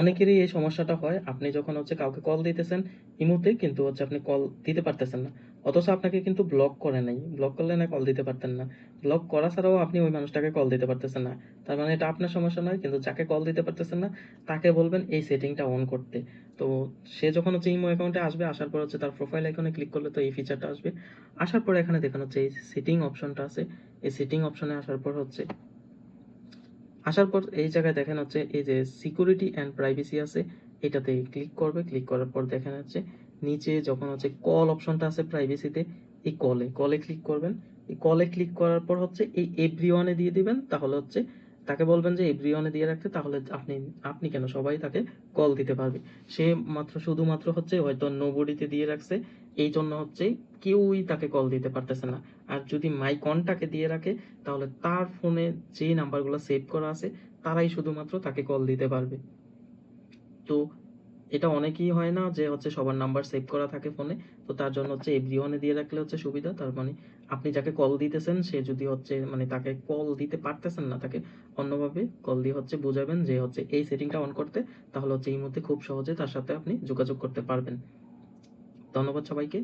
অনেকেরই এই সমস্যাটা হয়। আপনি যখন হচ্ছে কাউকে কল দিতেছেন ইমোতে কিন্তু হচ্ছে আপনি কল দিতে পারতেছেন না। অথচ আপনাকে কিন্তু ব্লক করে নাই। ব্লক করলে না কল দিতে পারতেন না। ব্লক করা ছাড়াও আপনি ওই মানুষটাকে কল দিতে পারতেছেন না। তার মানে এটা আপনার সমস্যা নয়, কিন্তু যাকে কল দিতে পারতেছেন না, তাকে বলবেন এই সেটিংটা অন করতে। তো সে যখন হচ্ছে ইমো অ্যাকাউন্টে আসবে, আসার পর হচ্ছে তার প্রোফাইল আইকনে ক্লিক করলে তো এই ফিচারটা আসবে। আসার পর এখানে দেখেন হচ্ছে এই সেটিং অপশনটা আছে। এই সেটিং অপশনে আসার পর হচ্ছে আসার পর এই জায়গায় দেখেন হচ্ছে এই যে সিকিউরিটি অ্যান্ড প্রাইভেসি আছে, এটাতে ক্লিক করবে ক্লিক করার পর দেখা যাচ্ছে নিচে যখন হচ্ছে কল অপশনটা আছে প্রাইভেসিতে এই কলে কলে ক্লিক করবেন। এই কলে ক্লিক করার পর হচ্ছে এই এভরি ওয়ানে দিয়ে দিবেন, তাহলে হচ্ছে তাকে বলবেন যে এই দিয়ে রাখতে, তাহলে আপনি আপনি কেন? সবাই তাকে কল দিতে পারবে। সে মাত্র, শুধুমাত্র হচ্ছে হয়তো নোবডিতে দিয়ে রাখছে। এই জন্য হচ্ছে কেউই তাকে কল দিতে পারতেছে না। আর যদি মাই কন্টাকে দিয়ে রাখে, তাহলে তার ফোনে যে নাম্বারগুলো সেভ করা আছে, তারাই শুধুমাত্র তাকে কল দিতে পারবে। তো এটা অনেকেই হয় না যে হচ্ছে সবার নাম্বার সেভ করা থাকে ফোনে তো তার জন্য হচ্ছে এভরিওয়ানে দিয়ে রাখলে হচ্ছে সুবিধা। তার মানে আপনি যাকে কল দিতেছেন, সে যদি হচ্ছে মানে তাকে কল দিতে পারতেছেন না তাকে, অন্যভাবে কল দিয়ে হচ্ছে বোঝাবেন যে হচ্ছে এই সেটিংটা অন করতে, তাহলে হচ্ছে এই মুহূর্তে খুব সহজে তার সাথে আপনি যোগাযোগ করতে পারবেন। ধন্যবাদ সবাইকে।